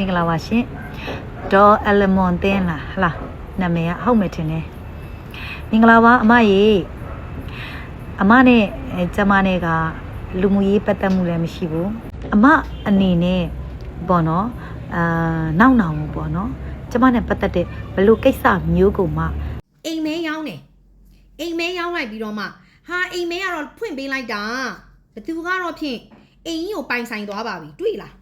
မင်္ဂလာပါရှင်ဒေါ်အလမွန်တင်းလားဟလားနာမည်ကဟုတ်မယ်ထင်တယ်မင်္ဂလာပါအမရေအမနဲ့အဲကျမနဲ့ကလူမှုရေးပတ်သက်မှုလည်းမရှိဘူးအမအနေနဲ့ပေါ့နော်အာနောက်နောက်ပေါ့နော်ကျမနဲ့ပတ်သက်တဲ့ဘယ်လိုကိစ္စမျိုးကိုမှအိမ်မဲရောင်းတယ်အိမ်မဲရောင်းလိုက်ပြီးတော့မှဟာအိမ်မဲကတော့ဖွင့်ပေးလိုက်တာဘသူကတော့ဖြင့်အိမ်ကြီးကိုပိုင်ဆိုင်သွားပါပြီတွေ့လား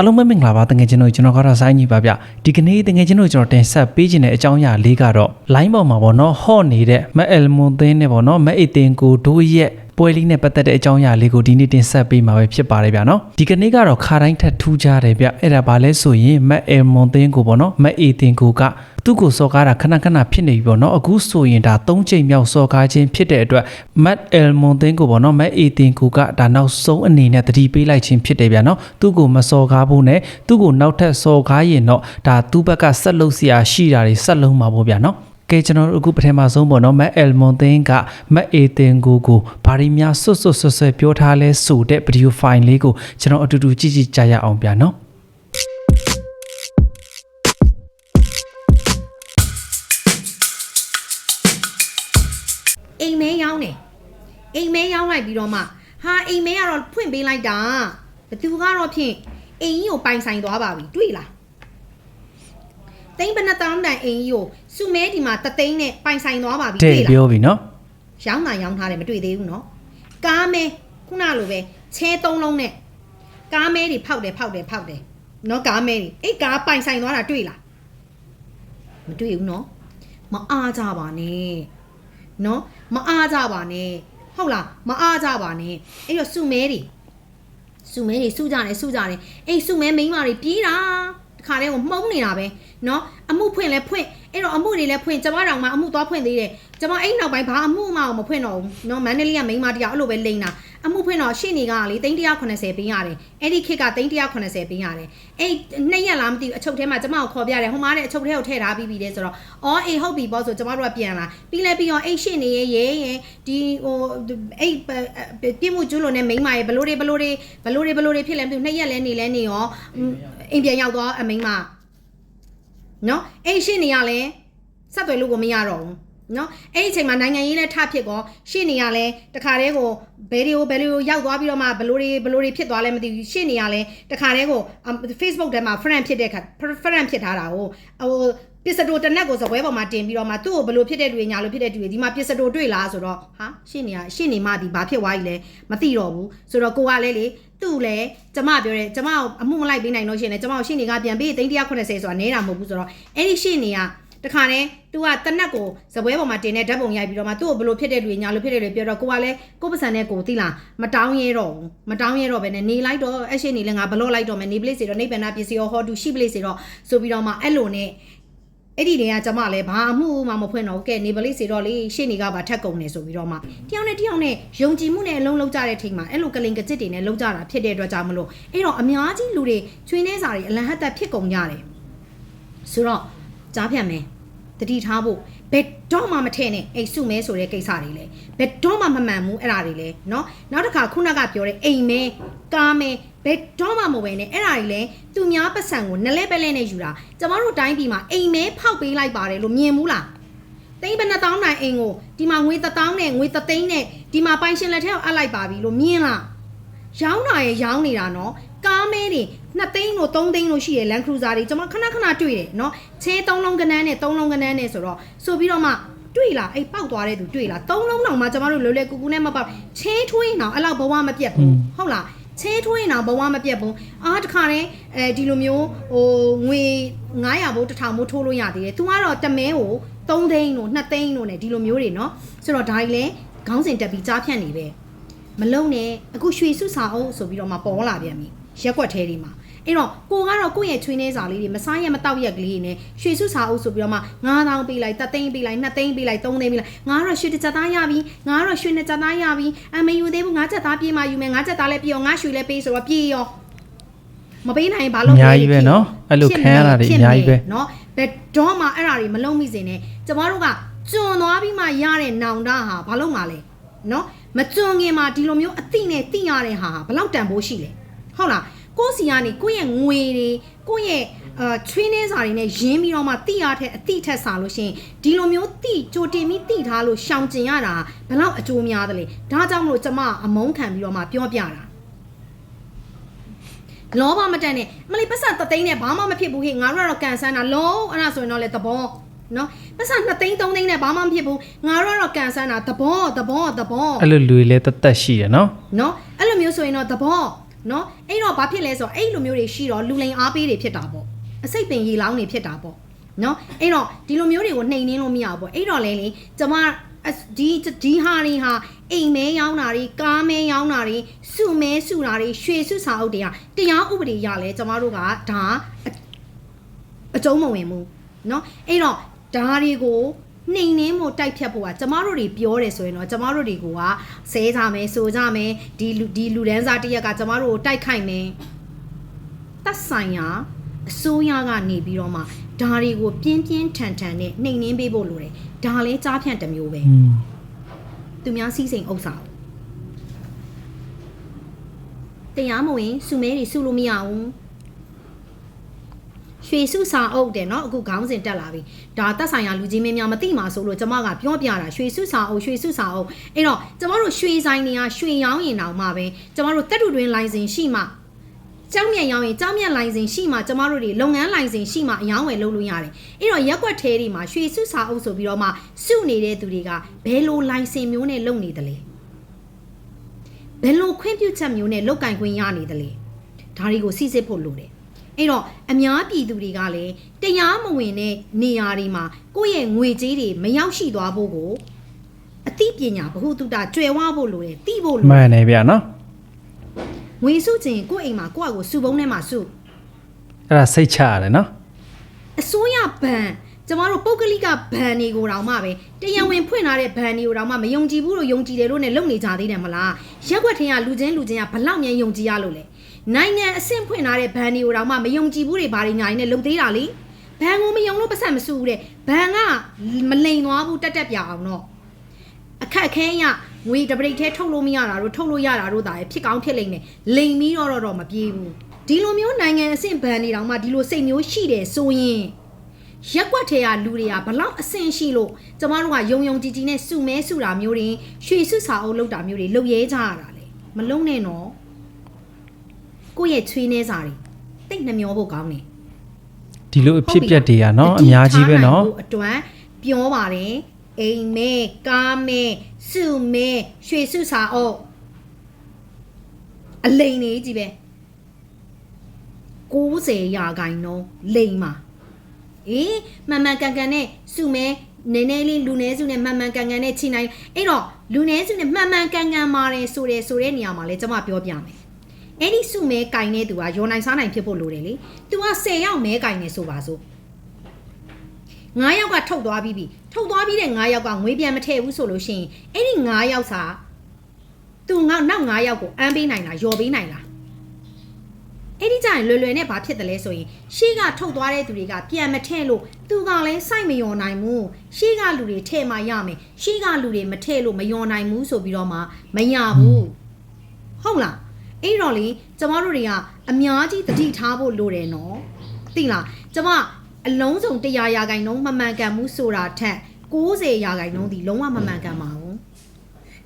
အားလုံးပဲမင်္ဂလာပါတငယ်ချင်းတို့ကျွန်တော်ကတော့ဆိုင်းကြီးပါဗျဒီကနေ့တငယ်ချင်းတို့ကျွန်တော်တင်ဆက်ပေးခြင်းတဲ့အကြောင်းအရာလေးကတော့ line ပေါ်မှာပေါ့နော်ဟော့နေတဲ့မက်အယ်မွန်သင်းနဲ့ပေါ့နော်မက်အေတင်ကိုတို့ရဲ့ပွဲလေးနဲ့ပတ်သက်တဲ့အကြောင်းအရာလေးကိုဒီနေ့တင်ဆက်ပေးမှာပဲဖြစ်ပါတယ်ဗျာနော်ဒီကနေ့ကတော့ခါတိုင်းထက်ထူးခြားတယ်ဗျအဲ့ဒါဘာလဲဆိုရင်မက်အယ်မွန်သင်းကိုပေါ့နော်မက်အေတင်ကိုက သူ့ကိုစော်ကားတာခဏခဏဖြစ်နေပြီပေါ့နော်အခုဆိုရင်ဒါ၃ချိန်မြောက်စော်ကားခြင်းဖြစ်တဲ့အတွက်မက်အယ်မွန်သင်းကိုပေါ့နော်မက်အေတင်ကိုကဒါနောက်ဆုံးအနေနဲ့တတိပေးလိုက်ခြင်းဖြစ်တယ်ဗျာနော်သူ့ကိုမစော်ကားဖို့နဲ့သူ့ကိုနောက်ထပ်စော်ကားရင်တော့ဒါသူ့ဘက်ကဆက်လုပ်စရာရှိတာတွေဆက်လုံးမှာပေါ့ဗျာနော်ကဲကျွန်တော်တို့အခုပထမဆုံးပေါ့နော်မက်အယ်မွန်သင်းကမက်အေတင်ကိုကိုဘာရီများဆွတ်ဆွတ်ဆွတ်ဆွတ်ပြောထားလဲဆိုတဲ့ဗီဒီယိုဖိုင်လေးကိုကျွန်တော်အတူတူကြည့်ကြည့်ကြရအောင်ဗျာနော် အိမ်မဲရောင်းတယ်အိမ်မဲရောင်းလိုက်ပြီးတော့မှဟာအိမ်မဲကတော့ဖွင့်ပေးလိုက်တာဘသူကတော့ဖြင့်အိမ်ကြီးကိုပိုင်ဆိုင်သွားပါပြီတွေ့လားသိန်းပနတောင်းတန်အိမ်ကြီးကိုစုမဲဒီမှာတသိန်းနဲ့ပိုင်ဆိုင်သွားပါပြီတဲ့တွေ့လားပြောပြီနော်ရောင်းတာရောင်းထားတယ်မတွေ့သေးဘူးနော်ကားမဲခုနလိုပဲချဲသုံးလုံးနဲ့ကားမဲတွေဖောက်တယ်ဖောက်တယ်ဖောက်တယ်နော်ကားမဲတွေအဲ့ကားပိုင်ဆိုင်သွားတာတွေ့လားမတွေ့ဘူးနော်မအားကြပါနဲ့ နော်မအားကြပါနဲ့ဟုတ်လားမအားကြပါနဲ့အဲ့တော့စုမဲတွေစုမဲတွေစုကြတယ်စုကြတယ်အဲ့စုမဲမိန်းမတွေပြေးတာတခါလဲကိုမှုံနေတာပဲနော်အမှုဖွင့်လဲဖွင့်အဲ့တော့အမှုတွေလဲဖွင့်ကျမတော်မှာအမှုသွားဖွင့်သေးတယ် ကျမအဲ့နောက်ပိုင်းဘာအမှုမှမဖွင့်တော့ဘူးเนาะမန္တလေးကမိန်းမတယောက်အဲ့လိုပဲလိမ့်တာအမှုဖွင့်တော့ရှင့်နေကလေ380ပေးရတယ်အဲ့ဒီခေတ်က380ပေးရတယ်အဲ့နှစ်ရက်လားမသိဘူးအချုပ်ထဲမှာကျမကိုခေါ်ပြတယ်ဟိုမှာတဲ့အချုပ်ထဲကိုထည့်ထားပြီးပြီတဲ့ဆိုတော့အော်အေးဟုတ်ပြီပေါ့ဆိုကျမတို့ကပြန်လာပြီးလဲပြီးတော့အဲ့ရှင့်နေရဲ့ရဲ့ရဲ့ဒီဟိုအဲ့ပြစ်မှုကျူးလွန်တဲ့မိန်းမရဲ့ဘလို့တွေဘလို့တွေဘလို့တွေဘလို့တွေဖြစ်လဲမသိဘူးနှစ်ရက်လဲနေလဲနေရောအိမ်ပြန်ရောက်တော့အမိန်းမ နော်အဲ့ရှင်းနေရလဲဆက်သွယ်လို့ကိုမရတော့ဘူး နော်အဲ့ဒီအချိန်မှာနိုင်ငံရေးလည်းထဖြစ်ကောရှင်းနေရလဲတခါတည်းကိုဘယ်တွေကိုဘယ်တွေကိုရောက်သွားပြီးတော့မှဘလို့တွေဘလို့တွေဖြစ်သွားလဲမသိဘူးရှင်းနေရလဲတခါတည်းကို Facebook ထဲမှာ friend ဖြစ်တဲ့ခါ friend ဖြစ်ထားတာကိုဟိုပစ္စတိုတနက်ကိုဇပွဲပေါ်မှာတင်ပြီးတော့မှသူ့ကိုဘလို့ဖြစ်တဲ့လူတွေညာလို့ဖြစ်တဲ့လူတွေဒီမှာပစ္စတိုတွေ့လားဆိုတော့ဟာရှင်းနေရရှင်းနေမှဒီဘာဖြစ်သွားပြီလဲမသိတော့ဘူးဆိုတော့ကိုကလည်းလေသူ့လည်းကျမပြောတယ်ကျမအမှုမလိုက်ပေးနိုင်လို့ရှင်းနေကျမရှင်းနေကပြန်ပြီး380ဆိုတာနဲတာမဟုတ်ဘူးဆိုတော့အဲ့ဒီရှင်းနေက တခါနဲ့ तू ကတနက်ကိုဇပွဲပေါ်မှာတင်တဲ့ဓာတ်ပုံရိုက်ပြီးတော့မှသူ့ကိုဘလို့ဖြစ်တဲ့လူညာလို့ဖြစ်တဲ့လူပြောတော့ကိုကလည်းကိုပစံနဲ့ကိုသိလားမတောင်းရဲတော့ဘူးမတောင်းရဲတော့ပဲနဲ့နေလိုက်တော့အရှင်နေလဲငါဘလို့လိုက်တော့မယ်နေပလေးစီတော့နေပန်နာပစ္စည်းရောဟောတူရှိပလေးစီတော့ဆိုပြီးတော့မှအဲ့လိုနဲ့အဲ့ဒီနေကကျမလည်းဘာအမှုမှမဖွင့်တော့ဘူးကဲနေပလေးစီတော့လေရှေ့နေကပါထက်ကုန်နေဆိုပြီးတော့မှတယောက်နဲ့တယောက်နဲ့ယုံကြည်မှုနဲ့အလုံးလုံးကြတဲ့ထိန်မှာအဲ့လိုကလင်ကကြစ်တွေနဲ့လုံးကြတာဖြစ်တဲ့အတွက်ကြောင့်မလို့အဲ့တော့အများကြီးလူတွေချွေးနေစာတွေအလံဟတ်သက်ဖြစ်ကုန်ကြတယ်ဆိုတော့ ကြားဖြတ်မယ် တတိထားဖို့ဘယ်တော့မှမထည့်နဲ့အိတ်စုမဲဆိုတဲ့ကိစ္စတွေလေဘယ်တော့မှမမှန်ဘူးအဲ့ဒါတွေလေเนาะနောက်တစ်ခါခုနကပြောတဲ့အိမ်မဲကားမဲဘယ်တော့မှမဟုတ်ပဲနဲ့အဲ့ဒါတွေလေသူများပတ်စံကိုနလဲပဲလဲနဲ့ယူတာကျမတို့တိုင်းပြည်မှာအိမ်မဲဖောက်ပေးလိုက်ပါတယ်လို့မြင်ဘူးလားသိန်းဘယ်နှတောင်းနိုင်အိမ်ကိုဒီမှာငွေတစ်တောင်းနဲ့ငွေတစ်သိန်းနဲ့ဒီမှာပိုင်ရှင်လက်ထဲကိုအပ်လိုက်ပါပြီလို့မြင်လားရောင်းတာရရောင်းနေတာနော်ကားမဲတွေ 2သိန်းလို့3သိန်းလို့ရှိရလန်ခရူဇာတွေကျွန်မခဏခဏတွေ့တယ်နော်ချဲ3လုံးကနန်းနဲ့3လုံးကနန်းနဲ့ဆိုတော့ဆိုပြီးတော့မှတွေ့လားအဲ့ပောက်သွားတဲ့သူတွေ့လား3လုံးတောင်မှကျွန်မတို့လွယ်လွယ်ကူကူနဲ့မပောက်ချဲထွေးအောင်အဲ့လောက်ဘဝမပြတ်ဘူးဟုတ်လားချဲထွေးအောင်ဘဝမပြတ်ဘူးအားတခါတည်းအဲဒီလိုမျိုးဟိုငွေ900ဘိုး1000ဘိုးထိုးလို့ရသေးတယ်သူကတော့တမဲကို3သိန်းလို့2သိန်းလို့ ਨੇ ဒီလိုမျိုးတွေเนาะဆိုတော့ဒါကြီးလဲခေါင်းစဉ်တက်ပြီးကြားဖြတ်နေပဲ မလုံနဲ့အခုရွှေစုစာအုပ်ဆိုပြီးတော့မှပေါ်လာပြန်ပြီရက်ွက်သေးတွေမှာအဲ့တော့ကိုကတော့ကိုယ့်ရဲ့ချွေးနှဲစာလေးတွေမစားရမတောက်ရက်ကလေးတွေနဲ့ရွှေစုစာအုပ်ဆိုပြီးတော့မှ9000ပေးလိုက်3သိန်းပေးလိုက်2သိန်းပေးလိုက်3သိန်းပေးလိုက်ငါကတော့ရွှေတစ်ချက်သားရပြီငါကတော့ရွှေနှစ်ချက်သားရပြီအမယူသေးဘူးငါချက်သားပြေးမှယူမယ်ငါချက်သားလည်းပြေးရောငါရွှေလည်းပေးဆိုတော့ပြေးရောမပေးနိုင်ဘာလို့အများကြီးပဲနော်အဲ့လိုခံရတာတွေအများကြီးပဲနော်ဘယ်တော့မှအဲ့ဒါတွေမလုံးမိစေနဲ့ကျမတို့ကကျွံသွားပြီးမှရတဲ့နောင်တဟာဘာလို့မှလဲနော် မကျွံခင်မှာဒီလိုမျိုးအသိနဲ့သိရတဲ့ဟာဟာဘယ်လောက်တန်ဖိုးရှိလဲဟုတ်လားကိုယ့်စီကနေကိုယ့်ရဲ့ငွေတွေကိုယ့်ရဲ့အာ training စာတွေနဲ့ရင်းပြီးတော့မှတိရတဲ့အတိထက်စာလို့ရှရင်ဒီလိုမျိုးတိကြိုတင်ပြီးတိထားလို့ရှောင်ကျင်ရတာဘယ်လောက်အကျိုးများသလဲဒါကြောင့်မလို့ကျမအမုန်းခံပြီးတော့မှပြောပြတာလောဘမတန်နဲ့မလေးပတ်စံတသိန်းနဲ့ဘာမှမဖြစ်ဘူးဟေ့ငါတို့ကတော့ကန်ဆန်းတာလုံးအဲ့ဒါဆိုရင်တော့လေသဘော နော်ပတ်စံ2သိန်း3သိန်းနဲ့ဘာမှမဖြစ်ဘူးငါတို့ကတော့ကန်ဆန်းတာသဘောသဘောသဘော အဲ့လိုလူတွေလည်းတသက်ရှိတယ်နော် နော်အဲ့လိုမျိုးဆိုရင်တော့သဘောနော်အဲ့တော့ဘာဖြစ်လဲဆိုတော့အဲ့လိုမျိုးတွေရှိတော့လူလိန်အားပေးတွေဖြစ်တာပေါ့အစိတ်ပင်ရေလောင်းတွေဖြစ်တာပေါ့နော်အဲ့တော့ဒီလိုမျိုးတွေကိုနှိမ်နှင်းလို့မရဘူးပေါ့အဲ့တော့လဲလေကျမအစဒီဒီဟာတွေဟာအိမ်မဲရောင်းတာတွေကားမဲရောင်းတာတွေစုမဲစုတာတွေရွှေစုစာအုပ်တွေကတရားဥပဒေရလဲကျမတို့ကဒါအအကျုံးမဝင်ဘူးเนาะအဲ့တော့ ဒါတွေကိုနှိမ်နှင်းမှုတိုက်ဖြတ်ဖို့ကကျမတို့တွေပြောတယ်ဆိုရင်တော့ကျမတို့တွေကဆဲကြမယ်ဆိုကြမယ်ဒီလူဒီလူဒန်းစားတစ်ရက်ကကျမတို့ကိုတိုက်ခိုက်မယ်သက်ဆိုင်ရာအစိုးရကနေပြီးတော့မှဒါတွေကိုပြင်းပြင်းထန်ထန်နဲ့နှိမ်နှင်းပေးဖို့လိုတယ်ဒါလည်းကြားဖြန့်တစ်မျိုးပဲอืมသူများစီးစိမ်ဥစ္စာကိုတရားမဝင်စုမဲတွေစုလို့မရဘူး ရွှေစုဆောင်အုပ်တယ်နော်အခုခေါင်းစဉ်တက်လာပြီဒါတက်ဆိုင်ရာလူကြီးမင်းများမသိမှာဆိုလို့ကျမကပြောပြတာရွှေစုဆောင်အုပ်ရွှေစုဆောင်အုပ်အဲ့တော့ကျမတို့ရွှေဆိုင်တွေကရွှေရောင်းရင်တောင်မှပဲကျမတို့တက်တူတွင် လိုင်စင်ရှိမှကျောင်းမြန်ရောင်းရင်ကျောင်းမြန်လိုင်စင်ရှိမှကျမတို့တွေလုပ်ငန်းလိုင်စင်ရှိမှအယောင်းဝယ်လုပ်လို့ရတယ်အဲ့တော့ရက်ွက်ထဲတွေမှာရွှေစုဆောင်အုပ်ဆိုပြီးတော့မှစုနေတဲ့သူတွေကဘယ်လိုလိုင်စင်မျိုးနဲ့လုပ်နေသလဲဘယ်လိုခွင့်ပြုချက်မျိုးနဲ့လုပ်ကင်ခွင့်ရနေသလဲဒါတွေကိုစစ်စစ်ဖို့လိုတယ် အဲ့တော့အများပြည်သူတွေကလည်းတရားမဝင်တဲ့နေရာတွေမှာကိုယ့်ရဲ့ငွေကြေးတွေမရောက်ရှိသွားဖို့ကိုအသိပညာဗဟုသုတကျွယ်ဝဖို့လိုတယ်သိဖို့လိုမှတယ်န်တယ်ဗျာနော်ငွေစုခြင်းကိုယ့်အိမ်မှာကိုယ့်အကိုစုပုံးထဲမှာစုအဲ့ဒါစိတ်ချရတယ်နော်အစိုးရဘဏ်ကျမတို့ပုဂ္ဂလိကဘဏ်တွေကိုတောင်မှပဲတရားဝင်ဖွင့်ထားတဲ့ဘဏ်တွေကိုတောင်မှမယုံကြည်ဘူးလို့ယုံကြည်တယ်လို့ ਨੇ လုပ်နေကြသေးတယ်မလားရက်ွက်ထင်ကလူချင်းလူချင်းကဘလောက်မြန်ယုံကြည်ရလို့လဲ နိုင်ငံအဆင့်ဖွင့်ထားတဲ့ဘဏ်တွေကိုတောင်မှမယုံကြည်ဘူးတွေဘာတွေညာနေနဲ့လုပ်သေးတာလေဘဏ်ကိုမယုံလို့ပတ်ဆက်မစုဘူးတဲ့ဘဏ်ကမလိန်သွားဘူးတက်တက်ပြအောင်တော့အခက်အခဲရငွေတပရိတ်ထဲထုတ်လို့မရတာတို့ထုတ်လို့ရတာတို့ဒါပဲဖြစ်ကောင်းဖြစ်လိမ့်မယ်လိန်ပြီးတော့တော့မပြေးဘူးဒီလိုမျိုးနိုင်ငံအဆင့်ဘဏ်တွေတောင်မှဒီလိုစိတ်မျိုးရှိတယ်ဆိုရင်ရက်ကွက်ထဲကလူတွေကဘလောက်အဆင်ရှိလို့ကျမတို့ကယုံယုံကြည်ကြည်နဲ့စုမဲစုတာမျိုးတွေရွှေစုစာအုပ်လုပ်တာမျိုးတွေလုပ်ရဲကြရတာလေမလုံးနဲ့နော် ကိုယ့်ရဲ့ချွေးနှဲစာတွေတိတ်နှမျောဖို့ကောင်းတယ်ဒီလိုအဖြစ်ပြက်တွေကနော်အများကြီးပဲနော်တတိထားနိုင်ဖို့အတွက်ပြောပါတယ်အိမ်မဲကားမဲစုမဲရွှေစုစာအုပ်အလိန်နေကြီးပဲ90ရာခိုင်နှုန်းလိန်မှာအေးမှန်မှန်ကန်ကန်နဲ့စုမဲနည်းနည်းလေးလူနည်းစုနဲ့မှန်မှန်ကန်ကန်နဲ့ချိန်နိုင်အဲ့တော့လူနည်းစုနဲ့မှန်မှန်ကန်ကန်မာတယ်ဆိုတယ်ဆိုတဲ့နေရာမှာလဲကျွန်မပြောပြမယ် အဲ့ဒီစုမဲကင်တဲ့သူကရောနိုင်စားနိုင်ဖြစ်ဖို့လိုတယ်လေ။ तू က10ယောက်မဲကင်နေဆိုပါစို့9ယောက်ကထုတ်သွားပြီးပြီထုတ်သွားပြီးတဲ့9ယောက်ကငွေပြန်မထည့်ဘူးဆိုလို့ရှိရင်အဲ့ဒီ9ယောက်စာ तू ငေါနောက်9ယောက်ကိုအမ်းပေးနိုင်လားယော်ပေးနိုင်လားအဲ့ဒီကြရင်လွယ်လွယ်နဲ့ဘာဖြစ်တယ်လဲဆိုရင်ရှေ့ကထုတ်သွားတဲ့သူတွေကပြန်မထည့်လို့သူကလည်းစိုက်မယော်နိုင်ဘူးရှေ့ကလူတွေထည့်မှရမယ်ရှေ့ကလူတွေမထည့်လို့မယော်နိုင်ဘူးဆိုပြီးတော့မှမရဘူးဟုတ်လား အဲ့တော့လေကျမတို့တွေကအများကြီးတတိထားဖို့လိုတယ်နော်သိလားကျမအလုံးစုံ100ရာခိုင်နှုန်းမမှန်ကန်မှုဆိုတာထက်90ရာခိုင်နှုန်းဒီလုံးဝမမှန်ကန်ပါဘူး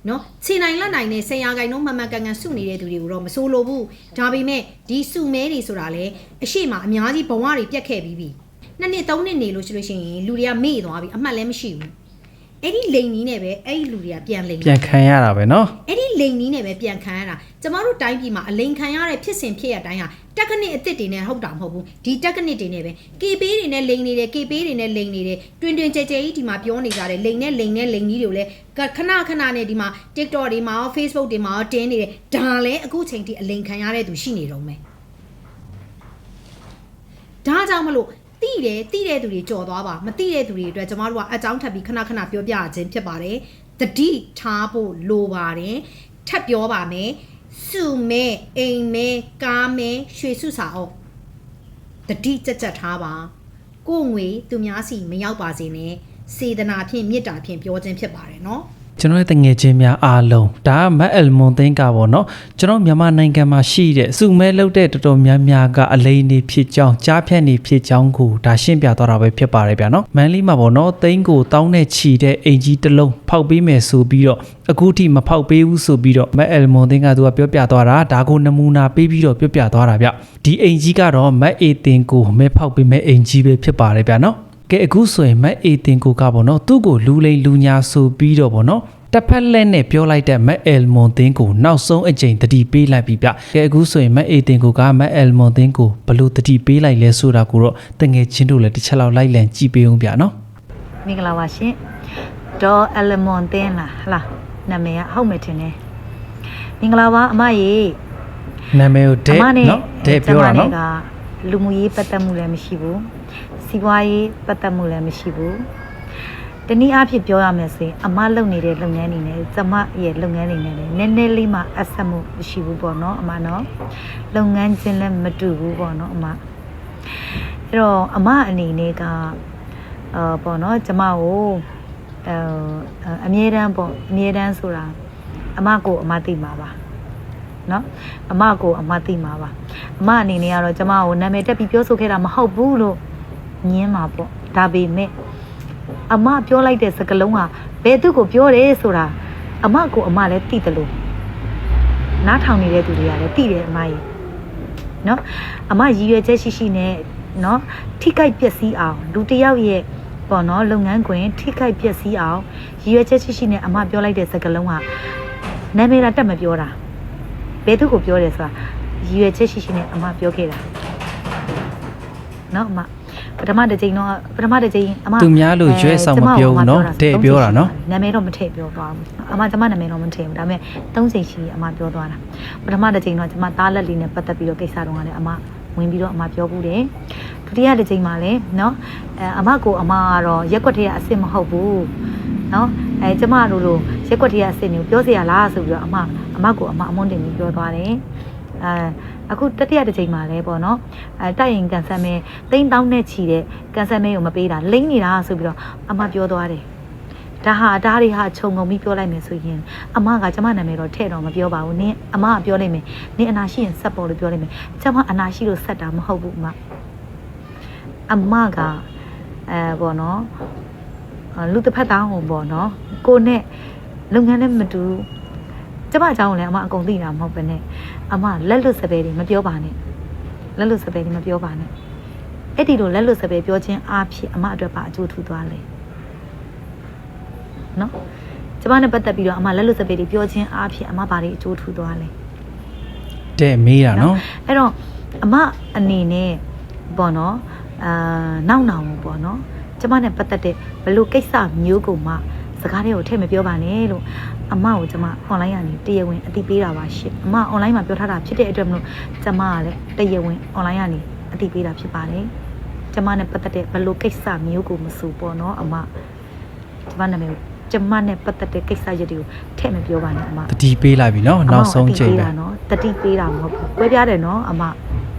နော်ခြေနိုင်လက်နိုင်နဲ့ဆယ်ရာခိုင်နှုန်းမှန်မှန်ကန်ကန်စုနေတဲ့သူတွေကိုတော့မဆိုးလို့ဘူးဒါပေမဲ့ဒီစုမဲတွေဆိုတာလေအရှိမအများကြီးဘဝတွေပြတ်ခဲ့ပြီးပြီနှစ်နှစ်သုံးနှစ်နေလို့ရှိလို့ရှိရင်လူတွေကမေ့သွားပြီအမှတ်လည်းမရှိဘူး အဲ့ဒီလိန်နီးနဲ့ပဲအဲ့ဒီလူတွေကပြန်လိန်ပြန်ခံရတာပဲနော်အဲ့ဒီလိန်နီးနဲ့ပဲပြန်ခံရတာကျမတို့တိုင်းပြည်မှာအလိန်ခံရတဲ့ဖြစ်စဉ်ဖြစ်ရတိုင်းဟာတက်ကနစ်အစ်စ်တွေနဲ့ဟုတ်တာမဟုတ်ဘူးဒီတက်ကနစ်တွေနဲ့ပဲကေပေးတွေနဲ့လိန်နေတယ်ကေပေးတွေနဲ့လိန်နေတယ်တွင်တွင်ကြဲကြဲကြီးဒီမှာပြောနေကြတယ်လိန်နဲ့လိန်နဲ့လိန်ကြီးတွေကိုလည်းခဏခဏနဲ့ဒီမှာ TikTok တွေမှာရော Facebook တွေမှာရောတင်းနေတယ်ဒါလည်းအခုချိန်ထိအလိန်ခံရတဲ့သူရှိနေတော့မယ်ဒါကြောင့်မလို့ တိတယ်တိတဲ့သူတွေကြော်သွားပါမတိတဲ့သူတွေအတွက်ကျမတို့ကအကြောင်းထပ်ပြီးခဏခဏပြောပြခြင်းဖြစ်ပါတယ်တတိထားဖို့လိုပါတယ်ထပ်ပြောပါမယ်စုမဲအိမ်မဲကားမဲရွှေစုစာအုပ်တတိကြက်ကြက်ထားပါကိုယ်ငွေသူများစီမရောက်ပါစေနဲ့စေတနာဖြင့်မေတ္တာဖြင့်ပြောခြင်းဖြစ်ပါတယ်နော် ကျွန်တော်ရဲ့တငယ်ချင်းများအားလုံးဒါကမတ်အယ်မွန်သင်းကပေါ့နော်ကျွန်တော်မြန်မာနိုင်ငံမှာရှိတဲ့စုမဲလုပ်တဲ့တော်တော်များများကအလိန်နေဖြစ်ကြောင်းကြားဖြတ်နေဖြစ်ကြောင်းကိုဒါရှင်းပြသွားတာပဲဖြစ်ပါတယ်ဗျာနော်မန်လေးမှာပေါ့နော်သိန်းကိုတောင်းနဲ့ချီတဲ့အိမ်ကြီးတစ်လုံးဖောက်ပေးမယ်ဆိုပြီးတော့အခုထိမဖောက်ပေးဘူးဆိုပြီးတော့မတ်အယ်မွန်သင်းကသူကပြောပြသွားတာဒါကိုနမူနာပေးပြီးတော့ပြောပြသွားတာဗျဒီအိမ်ကြီးကတော့မတ်အေတင်ကိုမဲဖောက်ပေးမဲ့အိမ်ကြီးပဲဖြစ်ပါတယ်ဗျာနော် ကဲအခုဆိုရင်မတ်အေတင်ကိုကပေါ့နော်သူ့ကိုလူလိန်လူညာဆိုပြီးတော့ပေါ့နော်တစ်ဖက်လက်နဲ့ပြောလိုက်တဲ့မတ်အယ်မွန်သင်းကိုနောက်ဆုံးအကြိမ်တတိပေးလိုက်ပြီဗျကဲအခုဆိုရင်မတ်အေတင်ကိုကမတ်အယ်မွန်သင်းကိုဘလို့တတိပေးလိုက်လဲဆိုတာကိုတော့တငယ်ချင်းတို့လည်းတစ်ချက်လောက်လိုက်လံကြည့်ပေးအောင်ဗျနော်မင်္ဂလာပါရှင်ဒေါ်အလမွန်တင်းလားဟလားနာမည်ကဟုတ်မယ်ထင်တယ်မင်္ဂလာပါအမရေနာမည်ကိုဒဲအမနဲ့နော်ဒဲပြောတာနော်ကျမနဲ့ကလူမှုရေးပတ်သက်မှုလည်းမရှိဘူး စီးပွားရေးပတ်သက်မှုလည်းမရှိဘူးတနည်းအားဖြင့်ပြောရမယ်ဆိုရင်အမလုပ်နေတဲ့လုပ်ငန်းတွေနဲ့ကျမရဲ့လုပ်ငန်းတွေနဲ့လည်းနည်းနည်းလေးမှအဆက်မှုမရှိဘူးပေါ့နော်အမနော်လုပ်ငန်းချင်းလည်းမတူဘူးပေါ့နော်အမအဲ့တော့အမအနေနဲ့ကအာပေါ့နော်ကျမကိုအဲအမြဲတမ်းပေါ့အမြဲတမ်းဆိုတာအမကိုအမသိမှာပါနော်အမကိုအမသိမှာပါအမအနေနဲ့ကတော့ကျမကိုနာမည်တက်ပြီးပြောဆိုခဲ့တာမဟုတ်ဘူးလို့ ညင်းမှာပေါ့ဒါပေမဲ့အမပြောလိုက်တဲ့စကားလုံးကဘယ်သူကိုပြောတယ်ဆိုတာအမကိုအမလည်းသိတယ်လို့နားထောင်နေတဲ့သူတွေကလည်းသိတယ်အမကြီးနော်အမရည်ရွယ်ချက်ရှိရှိနဲ့နော်ထိခိုက်ပျက်စီးအောင်လူတစ်ယောက်ရဲ့ပေါ့နော်လုပ်ငန်းခွင်ထိခိုက်ပျက်စီးအောင်ရည်ရွယ်ချက်ရှိရှိနဲ့အမပြောလိုက်တဲ့စကားလုံးကနာမည်တာတက်မပြောတာဘယ်သူကိုပြောတယ်ဆိုတာရည်ရွယ်ချက်ရှိရှိနဲ့အမပြောခဲ့တာနော်အမ ပထမတစ်ချိန်တော့ပထမတစ်ချိန်အမ သူများလို့ရွေးဆောင်မပြောဘူးနော်တဲ့ပြောတာနော် နာမည်တော့မထည့်ပြောသွားဘူးအမကျမနာမည်တော့မထည့်ဘူးဒါပေမဲ့သုံးချိန်ရှိအမပြောသွားတာပထမတစ်ချိန်တော့ကျမသားလက်လေးနဲ့ပတ်သက်ပြီးတော့ကိစ္စတော့ကလည်းအမဝင်ပြီးတော့အမပြောဘူးတယ်ဒုတိယတစ်ချိန်မှာလည်းနော်အဲအမကိုအမကတော့ရက်ွက်ထဲကအစ်စ်မဟုတ်ဘူးနော်အဲကျမတို့လိုရက်ွက်ထဲကအစ်စ်ကိုပြောเสียရလားဆိုပြီးတော့အမအမကိုအမအမွန်းတင်ပြီးပြောသွားတယ်အဲ အခုတတိယတစ်ချိန်မှာလဲပေါ့နော်အဲတိုက်ရင်ကန်ဆယ်မဲတိန်းတောင်းနဲ့ချီတဲ့ကန်ဆယ်မဲကိုမပေးတာလိမ့်နေတာဆိုပြီးတော့အမပြောသွားတယ်ဒါဟာဒါတွေဟာခြုံငုံပြီးပြောလိုက်မယ်ဆိုရင်အမကကျမနာမည်တော့ထဲ့တော့မပြောပါဘူးနင်းအမကပြောလိုက်မယ်နင်းအနာရှိရင်ဆက်ပေါ်လို့ပြောလိုက်မယ်ကျမအနာရှိလို့ဆက်တာမဟုတ်ဘူးအမအမကအဲပေါ့နော်အဲလူတစ်ဖက်သားဟိုပေါ့နော်ကိုနဲ့လုပ်ငန်းနဲ့မတူဘူး ကျမအကြောင်းကိုလည်းအမအကုန်သိတာမဟုတ်ပဲနဲ့အမလက်လွတ်စပယ်တွေမပြောပါနဲ့လက်လွတ်စပယ်တွေမပြောပါနဲ့အဲ့ဒီလိုလက်လွတ်စပယ်ပြောခြင်းအားဖြင့်အမအတွက်ပါအကျိုးထူသွားလေနော်ကျမနဲ့ပတ်သက်ပြီးတော့အမလက်လွတ်စပယ်တွေပြောခြင်းအားဖြင့်အမဘာတွေအကျိုးထူသွားလဲတဲ့မေးတာနော်အဲ့တော့အမအနေနဲ့ပေါ့နော်အာနောက်နောင်ပေါ့နော်ကျမနဲ့ပတ်သက်တဲ့ဘလို့ကိစ္စမျိုးကိုမှ စကားတွေကိုထည့်မပြောပါနဲ့လို့အမကိုကျမ online ကနေတရားဝင်အသိပေးတာပါရှင့်အမ online မှာပြောထားတာဖြစ်တဲ့အတွက်မလို့ကျမကလည်းတရားဝင် online ကနေအသိပေးတာဖြစ်ပါတယ်ကျမနဲ့ပတ်သက်တဲ့ဘလို့ကိစ္စမျိုးကိုမဆိုပေါ့နော်အမကျမနာမည်ကိုကျမနဲ့ပတ်သက်တဲ့ကိစ္စရပ်တွေကိုထည့်မပြောပါနဲ့အမတတိပေးလိုက်ပြီနော်နောက်ဆုံးချိန်ပဲနော်တတိပေးတာမဟုတ်ဘူးကွဲပြားတယ်နော်အမ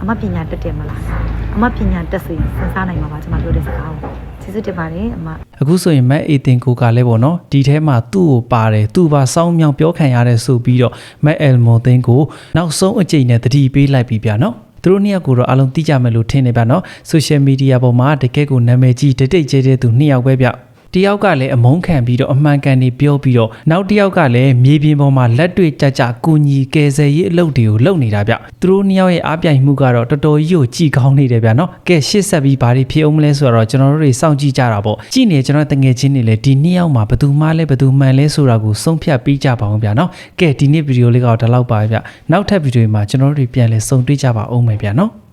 အမပညာတက်တယ်မလားအမပညာတက်ဆိုရင်စဉ်းစားနိုင်မှာပါကျွန်မပြောတဲ့စကားကို ကျေးဇူးတင်ပါတယ်အမအခုဆိုရင်မက်အေတင်ကိုကလည်းပေါ့နော်ဒီထဲမှာသူ့ကိုပါတယ်သူ့ပါစောင်းမြောင်ပြောခံရတဲ့ဆိုပြီးတော့မက်အယ်မိုသင်းကိုနောက်ဆုံးအကြိမ်နဲ့တတိပေးလိုက်ပြီဗျာနော်သူတို့နှစ်ယောက်ကိုတော့အလုံးသိကြမယ်လို့ထင်နေပါနော်ဆိုရှယ်မီဒီယာပေါ်မှာတကယ့်ကိုနာမည်ကြီးတိတ်တိတ်ကျဲကျဲသူနှစ်ယောက်ပဲဗျ တယောက်ကလည်းအမုန်းခံပြီးတော့အမှန်ကန်နေပြောပြီးတော့နောက်တစ်ယောက်ကလည်းမြေပြင်ပေါ်မှာလက်တွေ့ကြကြကူညီကယ်ဆယ်ရေးအလုပ်တွေကိုလုပ်နေတာဗျသူတို့နှစ်ယောက်ရဲ့အားပြိုင်မှုကတော့တော်တော်ကြီးကိုကြည်ကောင်းနေတယ်ဗျနော်ကဲရှေ့ဆက်ပြီးဘာတွေဖြစ်အောင်မလဲဆိုတော့ကျွန်တော်တို့တွေစောင့်ကြည့်ကြတာပေါ့ကြည့်နေကျွန်တော်တငယ်ချင်းတွေလည်းဒီနှစ်ယောက်မှာဘယ်သူမှလည်းဘယ်သူမှန်လဲဆိုတာကိုဆုံးဖြတ်ပြီးကြပါအောင်ဗျနော်ကဲဒီနေ့ဗီဒီယိုလေးကတော့ဒီလောက်ပါပဲဗျနောက်ထပ်ဗီဒီယိုမှာကျွန်တော်တို့တွေပြန်လည်ဆုံတွေ့ကြပါအောင်မယ်ဗျနော်